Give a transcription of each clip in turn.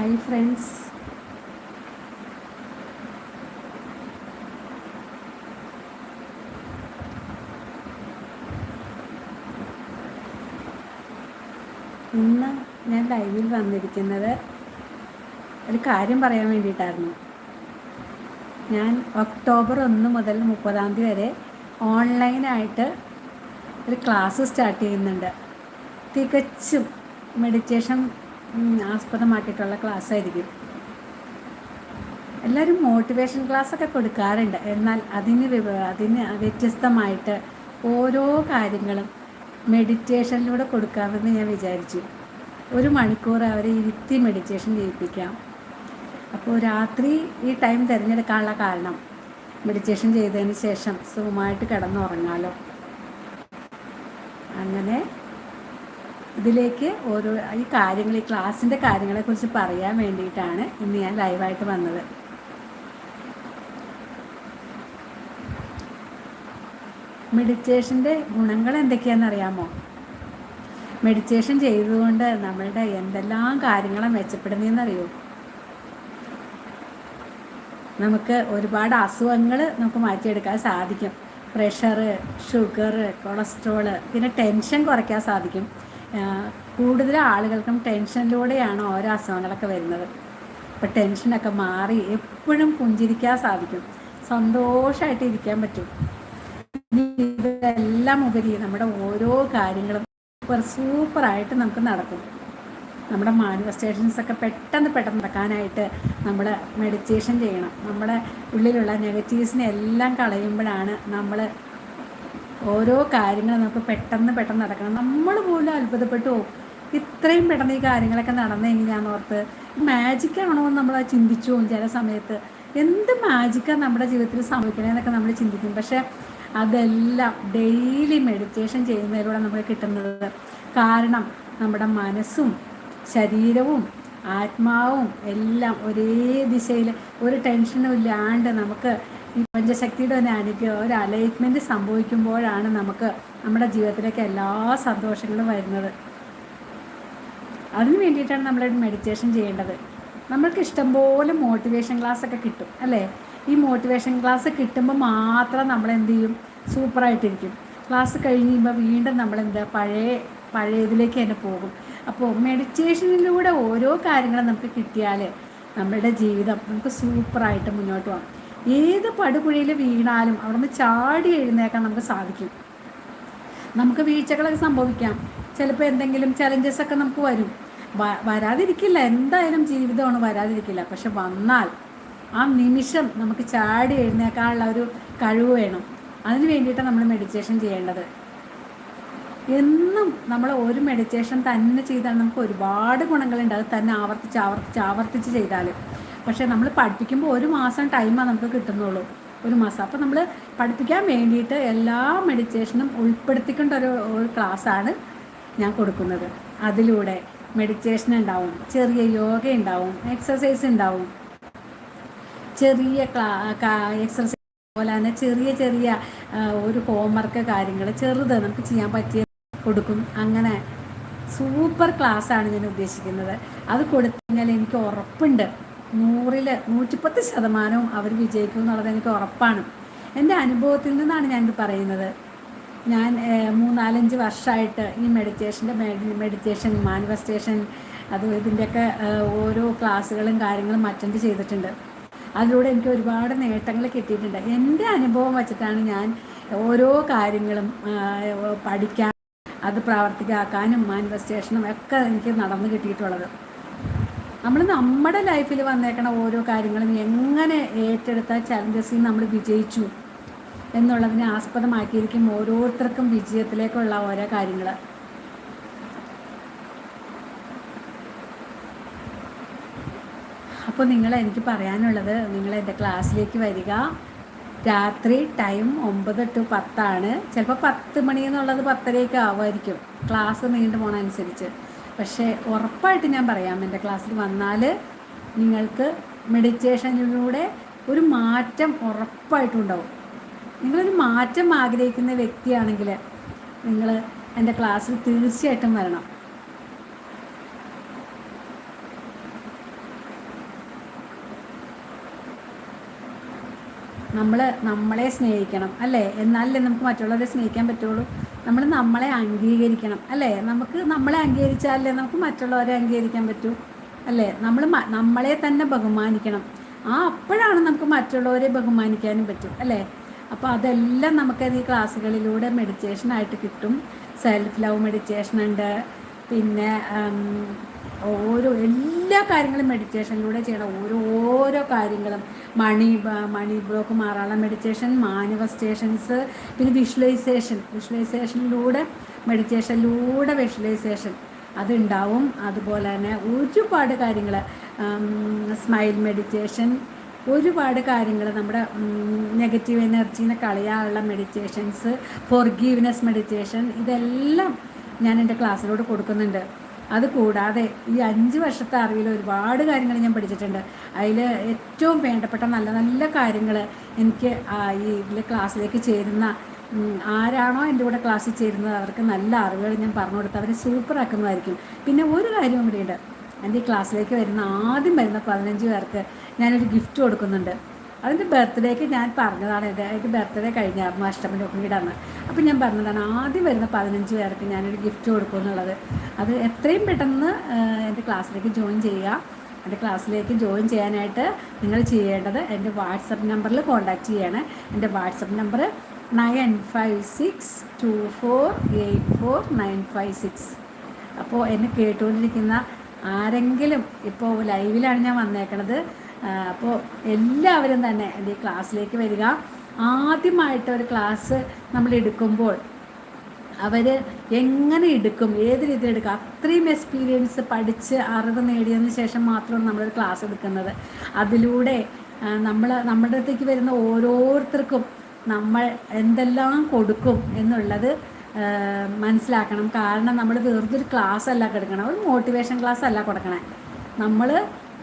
Hi friends ഇന്ന് ഞാൻ ലൈവിൽ വന്നിരിക്കുന്നത് ഒരു കാര്യം പറയാൻ വേണ്ടിയിട്ടായിരുന്നു. ഞാൻ ഒക്ടോബർ ഒന്ന് മുതൽ മുപ്പതാം തീയതി വരെ ഓൺലൈനായിട്ട് ഒരു ക്ലാസ് സ്റ്റാർട്ട് ചെയ്യുന്നുണ്ട്. തികച്ചും മെഡിറ്റേഷൻ ആസ്പദമാക്കിയിട്ടുള്ള ക്ലാസ് ആയിരിക്കും എല്ലാവരും മോട്ടിവേഷൻ ക്ലാസ് ഒക്കെ കൊടുക്കാറുണ്ട്. എന്നാൽ അതിന് അതിന് വ്യത്യസ്തമായിട്ട് ഓരോ കാര്യങ്ങളും മെഡിറ്റേഷനിലൂടെ കൊടുക്കാമെന്ന് ഞാൻ വിചാരിച്ചു. ഒരു മണിക്കൂർ അവരെ ഇരുത്തി മെഡിറ്റേഷൻ ചെയ്യിപ്പിക്കാം. അപ്പോൾ രാത്രി ഈ ടൈം തിരഞ്ഞെടുക്കാനുള്ള കാരണം മെഡിറ്റേഷൻ ചെയ്തതിന് ശേഷം സുഖമായിട്ട് കിടന്നുറങ്ങാലോ. അങ്ങനെ ഇതിലേക്ക് ഓരോ ഈ കാര്യങ്ങൾ ഈ ക്ലാസ്സിന്റെ കാര്യങ്ങളെക്കുറിച്ച് പറയാൻ വേണ്ടിയിട്ടാണ് ഇന്ന് ഞാൻ ലൈവായിട്ട് വന്നത്. മെഡിറ്റേഷന്റെ ഗുണങ്ങൾ എന്തൊക്കെയാണെന്ന് അറിയാമോ? മെഡിറ്റേഷൻ ചെയ്തുകൊണ്ട് നമ്മളുടെ എന്തെല്ലാം കാര്യങ്ങളാണ് മെച്ചപ്പെടുന്നതെന്നറിയോ നമുക്ക് ഒരുപാട് അസുഖങ്ങൾ നമുക്ക് മാറ്റിയെടുക്കാൻ സാധിക്കും. പ്രഷറ് ഷുഗർ കൊളസ്ട്രോൾ പിന്നെ ടെൻഷൻ കുറയ്ക്കാൻ സാധിക്കും. കൂടുതൽ ആളുകൾക്കും ടെൻഷനിലൂടെയാണ് ഓരോ അസുഖങ്ങളൊക്കെ വരുന്നത്. അപ്പോൾ ടെൻഷനൊക്കെ മാറി എപ്പോഴും പുഞ്ചിരിക്കാൻ സാധിക്കും. സന്തോഷമായിട്ട് ഇരിക്കാൻ പറ്റും. ഇതെല്ലാം ഉപരി നമ്മുടെ ഓരോ കാര്യങ്ങളും സൂപ്പർ സൂപ്പറായിട്ട് നമുക്ക് നടക്കും. നമ്മുടെ മാനിഫെസ്റ്റേഷൻസ് ഒക്കെ പെട്ടെന്ന് പെട്ടെന്ന് നടക്കാനായിട്ട് നമ്മൾ മെഡിറ്റേഷൻ ചെയ്യണം. നമ്മുടെ ഉള്ളിലുള്ള നെഗറ്റീവ്സിനെ എല്ലാം കളയുമ്പോഴാണ് നമ്മൾ ഓരോ കാര്യങ്ങൾ നമുക്ക് പെട്ടെന്ന് പെട്ടെന്ന് നടക്കണം. നമ്മൾ പോലും അത്ഭുതപ്പെട്ടു പോകും. ഇത്രയും പെട്ടെന്ന് ഈ കാര്യങ്ങളൊക്കെ നടന്നെങ്ങനെയാന്ന് ഓർത്ത് മാജിക്കാണോ എന്ന് നമ്മൾ ചിന്തിച്ചു ചില സമയത്ത്. എന്ത് മാജിക്കാണ് നമ്മുടെ ജീവിതത്തിൽ സംഭവിക്കണേന്നൊക്കെ നമ്മൾ ചിന്തിക്കും. പക്ഷേ അതെല്ലാം ഡെയിലി മെഡിറ്റേഷൻ ചെയ്യുന്നതിലൂടെ നമുക്ക് കിട്ടുന്നത്. കാരണം നമ്മുടെ മനസ്സും ശരീരവും ആത്മാവും എല്ലാം ഒരേ ദിശയിൽ ഒരു ടെൻഷനും ഇല്ലാണ്ട് നമുക്ക് ഈ പഞ്ചശക്തിയുടെ ഒരു അനുഗ്രഹം ഒരു അലൈറ്റ്മെന്റ് സംഭവിക്കുമ്പോഴാണ് നമുക്ക് നമ്മുടെ ജീവിതത്തിലേക്ക് എല്ലാ സന്തോഷങ്ങളും വരുന്നത്. അതിന് വേണ്ടിയിട്ടാണ് നമ്മളൊരു മെഡിറ്റേഷൻ ചെയ്യേണ്ടത്. നമ്മൾക്ക് ഇഷ്ടംപോലെ മോട്ടിവേഷൻ ക്ലാസ് ഒക്കെ കിട്ടും അല്ലേ? ഈ മോട്ടിവേഷൻ ക്ലാസ് കിട്ടുമ്പോൾ മാത്രം നമ്മൾ എന്ത് ചെയ്യും? സൂപ്പറായിട്ടിരിക്കും ക്ലാസ് കഴിയുമ്പോൾ വീണ്ടും നമ്മൾ എന്താ പഴയ പഴയതിലേക്ക് തന്നെ പോകും. അപ്പോൾ മെഡിറ്റേഷനിലൂടെ ഓരോ കാര്യങ്ങളും നമുക്ക് കിട്ടിയാൽ നമ്മളുടെ ജീവിതം നമുക്ക് സൂപ്പറായിട്ട് മുന്നോട്ട് പോകാം. ഏത് പടുകുഴിയിൽ വീണാലും അവിടുന്ന് ചാടി എഴുന്നേക്കാൻ നമുക്ക് സാധിക്കും. നമുക്ക് വീഴ്ചകളൊക്കെ സംഭവിക്കാം. ചിലപ്പോൾ എന്തെങ്കിലും ചലഞ്ചസ് ഒക്കെ നമുക്ക് വരും. വരാതിരിക്കില്ല. എന്തായാലും ജീവിതമാണ് വരാതിരിക്കില്ല. പക്ഷെ വന്നാൽ ആ നിമിഷം നമുക്ക് ചാടി എഴുന്നേക്കാനുള്ള ഒരു കഴിവ് വേണം. അതിന് വേണ്ടിയിട്ടാണ് നമ്മൾ മെഡിറ്റേഷൻ ചെയ്യേണ്ടത്. എന്നും നമ്മൾ ഒരു മെഡിറ്റേഷൻ തന്നെ ചെയ്താൽ നമുക്ക് ഒരുപാട് ഗുണങ്ങളുണ്ട്. അത് തന്നെ ആവർത്തിച്ച് ആവർത്തിച്ച് ആവർത്തിച്ച് ചെയ്താൽ പക്ഷേ നമ്മൾ പഠിപ്പിക്കുമ്പോൾ ഒരു മാസം ടൈമാണ് നമുക്ക് കിട്ടുന്നുള്ളൂ. ഒരു മാസം. അപ്പോൾ നമ്മൾ പഠിപ്പിക്കാൻ വേണ്ടിയിട്ട് എല്ലാ മെഡിറ്റേഷനും ഉൾപ്പെടുത്തിക്കൊണ്ടൊരു ഒരു ക്ലാസ്സാണ് ഞാൻ കൊടുക്കുന്നത്. അതിലൂടെ മെഡിറ്റേഷൻ ഉണ്ടാവും ചെറിയ യോഗ ഉണ്ടാവും എക്സസൈസ് ഉണ്ടാവും. ചെറിയ എക്സസൈസ് പോലെ തന്നെ ചെറിയ ചെറിയ ഒരു ഹോംവർക്ക് കാര്യങ്ങൾ ചെറുത് നമുക്ക് ചെയ്യാൻ പറ്റിയ കൊടുക്കും. അങ്ങനെ സൂപ്പർ ക്ലാസ്സാണ് ഞാൻ ഉദ്ദേശിക്കുന്നത്. അത് കൊടുത്തു കഴിഞ്ഞാൽ എനിക്ക് ഉറപ്പുണ്ട്. നൂറിൽ നൂറ്റിപ്പത്ത് ശതമാനവും അവർ വിജയിക്കും എന്നുള്ളത് എനിക്ക് ഉറപ്പാണ്. എന്റെ അനുഭവത്തിൽ നിന്നാണ് ഞാനിത് പറയുന്നത്. ഞാൻ മൂന്നാലഞ്ച് വർഷമായിട്ട് ഈ മെഡിറ്റേഷന്റെ മെഡിറ്റേഷൻ മാനിഫെസ്റ്റേഷൻ അത് ഇതിന്റെയൊക്കെ ഓരോ ക്ലാസ്സുകളും കാര്യങ്ങളും അറ്റൻഡ് ചെയ്തിട്ടുണ്ട്. അതിലൂടെ എനിക്ക് ഒരുപാട് നേട്ടങ്ങൾ കിട്ടിയിട്ടുണ്ട്. എന്റെ അനുഭവം വച്ചിട്ടാണ് ഞാൻ ഓരോ കാര്യങ്ങളും പഠിക്കാൻ അത് പ്രാവർത്തികമാക്കാനും മാനിഫെസ്റ്റേഷനും ഒക്കെ എനിക്ക് നടന്നു കിട്ടിയിട്ടുള്ളത്. നമ്മൾ നമ്മുടെ ലൈഫിൽ വന്നേക്കണ ഓരോ കാര്യങ്ങളും എങ്ങനെ ഏറ്റെടുത്ത ചലഞ്ചസിൽ നമ്മൾ വിജയിച്ചു എന്നുള്ളതിനെ ആസ്പദമാക്കിയിരിക്കും ഓരോരുത്തർക്കും വിജയത്തിലേക്കുള്ള ഓരോ കാര്യങ്ങൾ അപ്പോൾ നിങ്ങൾ എനിക്ക് പറയാനുള്ളത് നിങ്ങൾ എന്റെ ക്ലാസ്സിലേക്ക് വരിക. രാത്രി ടൈം ഒമ്പത് ടു പത്താണ്. ചിലപ്പോൾ പത്ത് മണി എന്നുള്ളത് പത്തരയൊക്കെ ആവുമായിരിക്കും. ക്ലാസ് നീണ്ടു പോണനുസരിച്ച് പക്ഷേ ഉറപ്പായിട്ട് ഞാൻ പറയാം എന്റെ ക്ലാസ്സിൽ വന്നാൽ നിങ്ങൾക്ക് മെഡിറ്റേഷനിലൂടെ ഒരു മാറ്റം ഉറപ്പായിട്ടുണ്ടാവും. നിങ്ങളൊരു മാറ്റം ആഗ്രഹിക്കുന്ന വ്യക്തിയാണെങ്കിൽ നിങ്ങൾ എന്റെ ക്ലാസ്സിൽ തീർച്ചയായിട്ടും വരണം. നമ്മൾ നമ്മളെ സ്നേഹിക്കണം അല്ലേ? എന്നാലല്ലേ നമുക്ക് മറ്റുള്ളവരെ സ്നേഹിക്കാൻ പറ്റുള്ളൂ? നമ്മൾ നമ്മളെ അംഗീകരിക്കണം അല്ലേ? നമുക്ക് നമ്മളെ അംഗീകരിച്ചാലേ നമുക്ക് മറ്റുള്ളവരെ അംഗീകരിക്കാൻ പറ്റൂ അല്ലേ? നമ്മൾ നമ്മളെ തന്നെ ബഹുമാനിക്കണം. ആ അപ്പോഴാണ് നമുക്ക് മറ്റുള്ളവരെ ബഹുമാനിക്കാനും പറ്റും അല്ലേ? അപ്പോൾ അതെല്ലാം നമുക്ക് ഈ ക്ലാസ്സുകളിലൂടെ മെഡിറ്റേഷനായിട്ട് കിട്ടും. സെൽഫ് ലവ് മെഡിറ്റേഷൻ ഉണ്ട്. പിന്നെ ഓരോ എല്ലാ കാര്യങ്ങളും മെഡിറ്റേഷനിലൂടെ ചെയ്യണം. ഓരോ ഓരോ കാര്യങ്ങളും. മണി മണി ബ്ലോക്ക് മാറാനുള്ള മെഡിറ്റേഷൻ മാനിഫെസ്റ്റേഷൻസ് പിന്നെ വിഷ്വലൈസേഷൻ വിഷ്വലൈസേഷനിലൂടെ മെഡിറ്റേഷനിലൂടെ വിഷ്വലൈസേഷൻ അതുണ്ടാവും. അതുപോലെ തന്നെ ഒരുപാട് കാര്യങ്ങൾ. സ്മൈൽ മെഡിറ്റേഷൻ ഒരുപാട് കാര്യങ്ങൾ നമ്മുടെ നെഗറ്റീവ് എനർജീനെ കളയാനുള്ള മെഡിറ്റേഷൻസ് ഫോർഗീവ്നെസ് മെഡിറ്റേഷൻ ഇതെല്ലാം ഞാൻ എന്റെ ക്ലാസ്സിലോട് കൊടുക്കുന്നുണ്ട്. അത് കൂടാതെ ഈ അഞ്ച് വർഷത്തെ അറിവിൽ ഒരുപാട് കാര്യങ്ങൾ ഞാൻ പഠിച്ചിട്ടുണ്ട്. അതിൽ ഏറ്റവും വേണ്ടപ്പെട്ട നല്ല നല്ല കാര്യങ്ങൾ എനിക്ക് ഈ ക്ലാസ്സിലേക്ക് ചേരുന്ന ആരാണോ എന്റെ കൂടെ ക്ലാസ്സിൽ ചേരുന്നത് അവർക്ക് നല്ല അറിവുകൾ ഞാൻ പറഞ്ഞു കൊടുത്ത് അവരെ സൂപ്പറാക്കുന്നതായിരിക്കും പിന്നെ ഒരു കാര്യം കൂടിയുണ്ട് എന്റെ ക്ലാസ്സിലേക്ക് വരുന്ന ആദ്യം വരുന്ന പതിനഞ്ച് പേർക്ക് ഞാനൊരു ഗിഫ്റ്റ് കൊടുക്കുന്നുണ്ട്. അതിന്റെ ബർത്ത്ഡേക്ക് ഞാൻ പറഞ്ഞതാണ് എന്റെ എന്റെ ബർത്ത്ഡേ കഴിഞ്ഞായിരുന്നു ഒക്കെ വീടാണ് അപ്പം ഞാൻ പറഞ്ഞതാണ് ആദ്യം വരുന്ന പതിനഞ്ച് പേർക്ക് ഞാനൊരു ഗിഫ്റ്റ് കൊടുക്കും എന്നുള്ളത് അത് എത്രയും പെട്ടെന്ന് എന്റെ ക്ലാസ്സിലേക്ക് ജോയിൻ ചെയ്യുക. എന്റെ ക്ലാസ്സിലേക്ക് ജോയിൻ ചെയ്യാനായിട്ട് നിങ്ങൾ ചെയ്യേണ്ടത് എന്റെ വാട്സപ്പ് നമ്പറിൽ കോൺടാക്റ്റ് ചെയ്യണം. എന്റെ WhatsApp number nine five six two four eight four nine five six. അപ്പോൾ എന്നെ കേട്ടുകൊണ്ടിരിക്കുന്ന ആരെങ്കിലും ഇപ്പോൾ ലൈവിലാണ് ഞാൻ വന്നേക്കണത്. അപ്പോൾ എല്ലാവരും തന്നെ എന്റെ ക്ലാസ്സിലേക്ക് വരിക. ആദ്യമായിട്ട് ഒരു ക്ലാസ് നമ്മൾ എടുക്കുമ്പോൾ അവർ എങ്ങനെ എടുക്കും ഏത് രീതിയിൽ എടുക്കും അത്രയും എക്സ്പീരിയൻസ് പഠിച്ച് അറിവ് നേടിയതിന് ശേഷം മാത്രമാണ് നമ്മളൊരു ക്ലാസ് എടുക്കുന്നത്. അതിലൂടെ നമ്മൾ നമ്മുടെ അടുത്തേക്ക് വരുന്ന ഓരോരുത്തർക്കും നമ്മൾ എന്തെല്ലാം കൊടുക്കും എന്നുള്ളത് മനസ്സിലാക്കണം. കാരണം നമ്മൾ വെറുതെ ഒരു ക്ലാസ് അല്ല കൊടുക്കണം ഒരു മോട്ടിവേഷൻ ക്ലാസ് അല്ല കൊടുക്കണേ. നമ്മൾ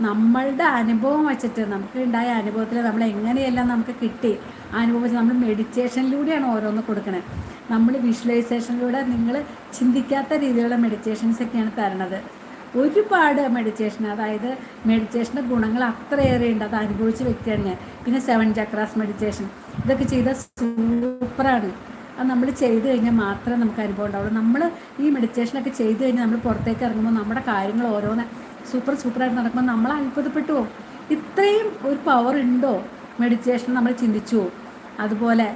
നമ്മളുടെ അനുഭവം വെച്ചിട്ട് നമുക്ക് ഉണ്ടായ അനുഭവത്തിൽ നമ്മൾ എങ്ങനെയെല്ലാം നമുക്ക് കിട്ടി അനുഭവം നമ്മൾ മെഡിറ്റേഷനിലൂടെയാണ് ഓരോന്ന് കൊടുക്കണത് നമ്മൾ വിഷ്വലൈസേഷനിലൂടെ നിങ്ങൾ ചിന്തിക്കാത്ത രീതിയിലുള്ള മെഡിറ്റേഷൻസ് ഒക്കെയാണ് തരണത്. ഒരുപാട് മെഡിറ്റേഷൻ അതായത് മെഡിറ്റേഷന്റെ ഗുണങ്ങൾ അത്രയേറെ ഉണ്ട്. അത് അനുഭവിച്ച വ്യക്തിയാണ് ഞാൻ. പിന്നെ സെവൻ ചക്രാസ് മെഡിറ്റേഷൻ ഇതൊക്കെ ചെയ്ത സൂപ്പറാണ്. അത് നമ്മൾ ചെയ്ത് കഴിഞ്ഞാൽ മാത്രമേ നമുക്ക് അനുഭവം ഉണ്ടാവുള്ളൂ. നമ്മൾ ഈ മെഡിറ്റേഷനൊക്കെ ചെയ്ത് കഴിഞ്ഞാൽ നമ്മൾ പുറത്തേക്ക് ഇറങ്ങുമ്പോൾ നമ്മുടെ കാര്യങ്ങൾ ഓരോന്ന് സൂപ്പർ സൂപ്പറായിട്ട് നടക്കുമ്പോൾ നമ്മൾ അത്ഭുതപ്പെട്ടു ഇത്രയും ഒരു പവർ ഉണ്ടോ? മെഡിറ്റേഷൻ നമ്മൾ ചിന്തിച്ചു. അതുപോലെ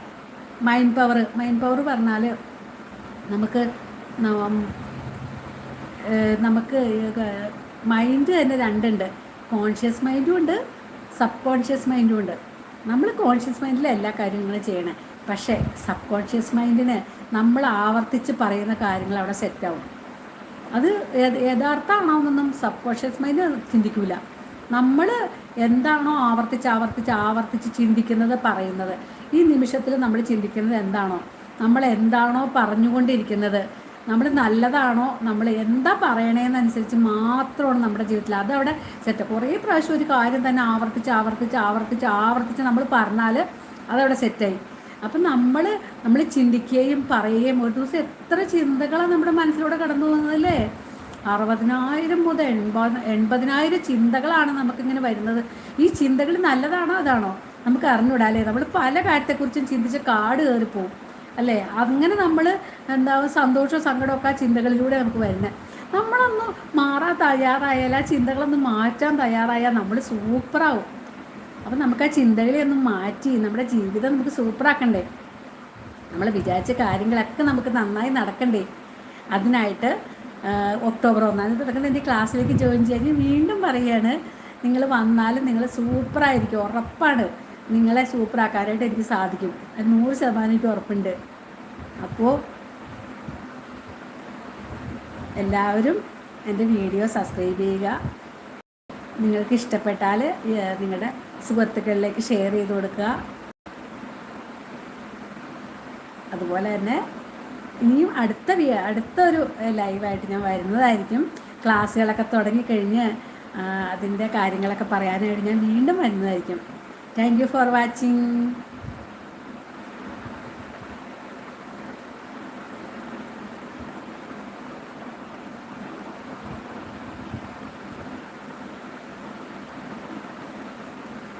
മൈൻഡ് പവർ മൈൻഡ് പവർ പറഞ്ഞാൽ നമുക്ക് നമുക്ക് മൈൻഡ് തന്നെ രണ്ടുണ്ട്. കോൺഷ്യസ് മൈൻഡും ഉണ്ട് സബ് കോൺഷ്യസ് മൈൻഡും ഉണ്ട്. നമ്മൾ കോൺഷ്യസ് മൈൻഡിൽ എല്ലാ കാര്യങ്ങളും ചെയ്യണേ. പക്ഷേ സബ് കോൺഷ്യസ് മൈൻഡിന് നമ്മൾ ആവർത്തിച്ച് പറയുന്ന കാര്യങ്ങൾ അവിടെ സെറ്റാവും അത് യഥാർത്ഥമാണോ എന്നൊന്നും സബ് കോൺഷ്യസ് മൈൻഡ് ചിന്തിക്കില്ല നമ്മൾ എന്താണോ ആവർത്തിച്ച് ആവർത്തിച്ച് ആവർത്തിച്ച് ചിന്തിക്കുന്നത് പറയുന്നത്. ഈ നിമിഷത്തിൽ നമ്മൾ ചിന്തിക്കുന്നത് എന്താണോ? നമ്മൾ എന്താണോ പറഞ്ഞുകൊണ്ടിരിക്കുന്നത്? നമ്മൾ നല്ലതാണോ? നമ്മൾ എന്താ പറയണേന്നനുസരിച്ച് മാത്രമാണ് നമ്മുടെ ജീവിതത്തിൽ അതവിടെ സെറ്റ് കുറേ പ്രാവശ്യം ഒരു കാര്യം തന്നെ ആവർത്തിച്ച് ആവർത്തിച്ച് ആവർത്തിച്ച് ആവർത്തിച്ച് നമ്മൾ പറഞ്ഞാൽ അതവിടെ സെറ്റായി അപ്പം നമ്മൾ നമ്മൾ ചിന്തിക്കുകയും പറയുകയും ഒരു ദിവസം എത്ര ചിന്തകളാണ് നമ്മുടെ മനസ്സിലൂടെ കടന്നു പോകുന്നതല്ലേ? അറുപതിനായിരം മുതൽ എൺപത് എൺപതിനായിരം ചിന്തകളാണ് നമുക്കിങ്ങനെ വരുന്നത്. ഈ ചിന്തകൾ നല്ലതാണോ അതാണോ? നമുക്ക് അറിഞ്ഞൂടാ അല്ലേ? നമ്മൾ പല കാര്യത്തെക്കുറിച്ചും ചിന്തിച്ച് കാട് കയറിപ്പോവും അല്ലേ? അങ്ങനെ നമ്മൾ എന്താ സന്തോഷവും സങ്കടമൊക്കെ ആ ചിന്തകളിലൂടെ നമുക്ക് വരുന്നത് നമ്മളൊന്ന് മാറാൻ തയ്യാറായാൽ ആ ചിന്തകളൊന്ന് മാറ്റാൻ തയ്യാറായാൽ നമ്മൾ സൂപ്പറാവും. അപ്പം നമുക്ക് ആ ചിന്തകളെ ഒന്ന് മാറ്റി നമ്മുടെ ജീവിതം നമുക്ക് സൂപ്പറാക്കണ്ടേ നമ്മൾ വിചാരിച്ച കാര്യങ്ങളൊക്കെ നമുക്ക് നന്നായി നടക്കണ്ടേ? അതിനായിട്ട് ഒക്ടോബർ ഒന്നാം തീയതി തുടങ്ങുന്ന എന്റെ ക്ലാസ്സിലേക്ക് ജോയിൻ ചെയ്യാൻ വീണ്ടും പറയുകയാണ് നിങ്ങൾ വന്നാലും നിങ്ങൾ സൂപ്പറായിരിക്കും ഉറപ്പാണ്. നിങ്ങളെ സൂപ്പറാക്കാനായിട്ട് എനിക്ക് സാധിക്കും. അത് നൂറ് ശതമാനം എനിക്ക് ഉറപ്പുണ്ട്. അപ്പോൾ എല്ലാവരും എന്റെ വീഡിയോ സബ്സ്ക്രൈബ് ചെയ്യുക. നിങ്ങൾക്ക് ഇഷ്ടപ്പെട്ടാൽ നിങ്ങളുടെ സുഹൃത്തുക്കളിലേക്ക് ഷെയർ ചെയ്ത് കൊടുക്കുക. അതുപോലെ തന്നെ ഇനിയും അടുത്ത അടുത്ത ഒരു ലൈവായിട്ട് ഞാൻ വരുന്നതായിരിക്കും. ക്ലാസ്സുകളൊക്കെ തുടങ്ങിക്കഴിഞ്ഞ് അതിന്റെ കാര്യങ്ങളൊക്കെ പറയാനായിട്ട് ഞാൻ വീണ്ടും വരുന്നതായിരിക്കും. Thank you for watching